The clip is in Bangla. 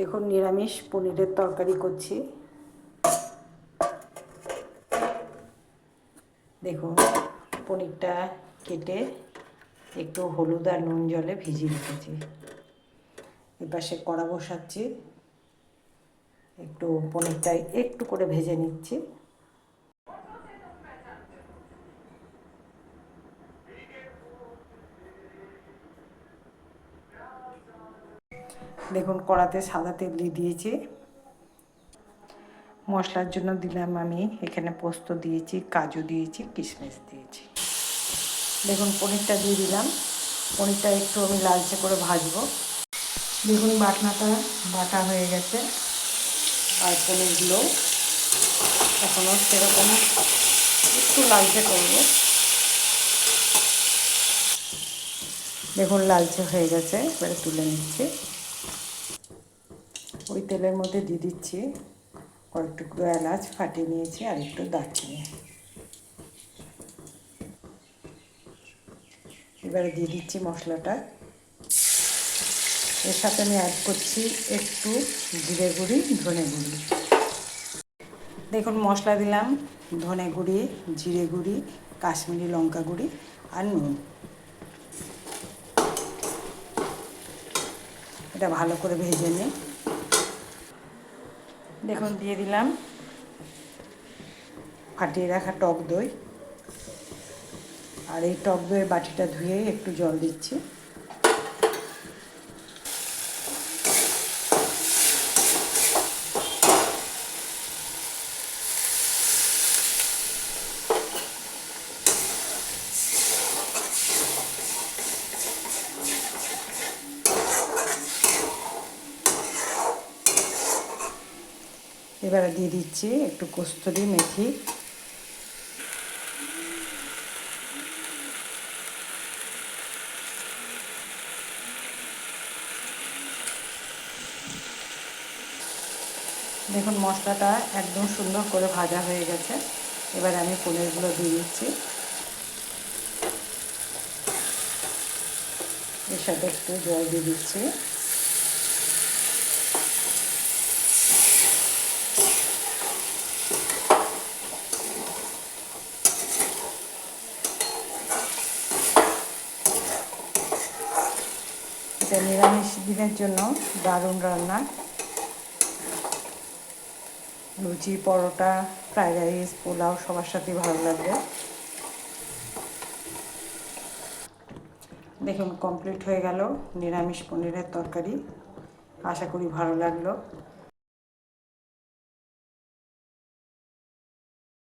দেখুন, নিরামিষ পনিরের তরকারি করছি। দেখুন, পনিরটা কেটে একটু হলুদ আর নুন জলে ভিজিয়ে রেখেছি। এপাশে কড়া বসাচ্ছি। একটু পনিরটা একটু করে ভেজে নিচ্ছি। দেখুন, কড়াতে সাদা তেল দিয়ে দিয়েছি। মশলার জন্য দিলাম আমি এখানে পোস্ত দিয়েছি, কাজু দিয়েছি, কিশমিশ দিয়েছি। দেখুন, পনিরটা দিয়ে দিলাম। পনিরটা একটু আমি লালচে করে ভাজবো। দেখুন, বাটনাটা বাটা হয়ে গেছে। আর পনিরগুলো এখনও সেরকম একটু লালচে করব। দেখুন, লালচে হয়ে গেছে, এবারে তুলে নিচ্ছি। ওই তেলের মধ্যে দিয়ে দিচ্ছি। কয়েক টুকরো এলাচ ফাটিয়ে নিয়েছি আর একটু দারচিনি। এবারে দিয়ে দিচ্ছি মশলাটা। এর সাথে আমি অ্যাড করছি একটু জিরে গুঁড়ি, ধনে গুঁড়ি। দেখুন, মশলা দিলাম, ধনে গুঁড়ি, জিরে গুঁড়ি, কাশ্মীরি লঙ্কা গুঁড়ি আর নুন। এটা ভালো করে ভেজে নিই দেখুন, দিয়ে দিলাম। ফাটিয়ে রাখা টক দই। আর এই টক দইয়ের বাটিটা ধুয়ে একটু জল দিচ্ছি। এবারে দিয়ে দিচ্ছি একটু কস্তুরি মেথি। দেখুন মশলাটা একদম সুন্দর করে ভাজা হয়ে গেছে। এবার আমি পনিরগুলো দিয়ে দিচ্ছি। এর সাথে একটু জল দিয়ে দিচ্ছি। এটা নিরামিষ দিনের জন্য দারুণ রান্না। লুচি, পরোটা, ফ্রাইড রাইস, পোলাও সবার সাথে ভালো লাগবে। দেখুন কমপ্লিট হয়ে গেল নিরামিষ পনিরের তরকারি। আশা করি ভালো লাগল।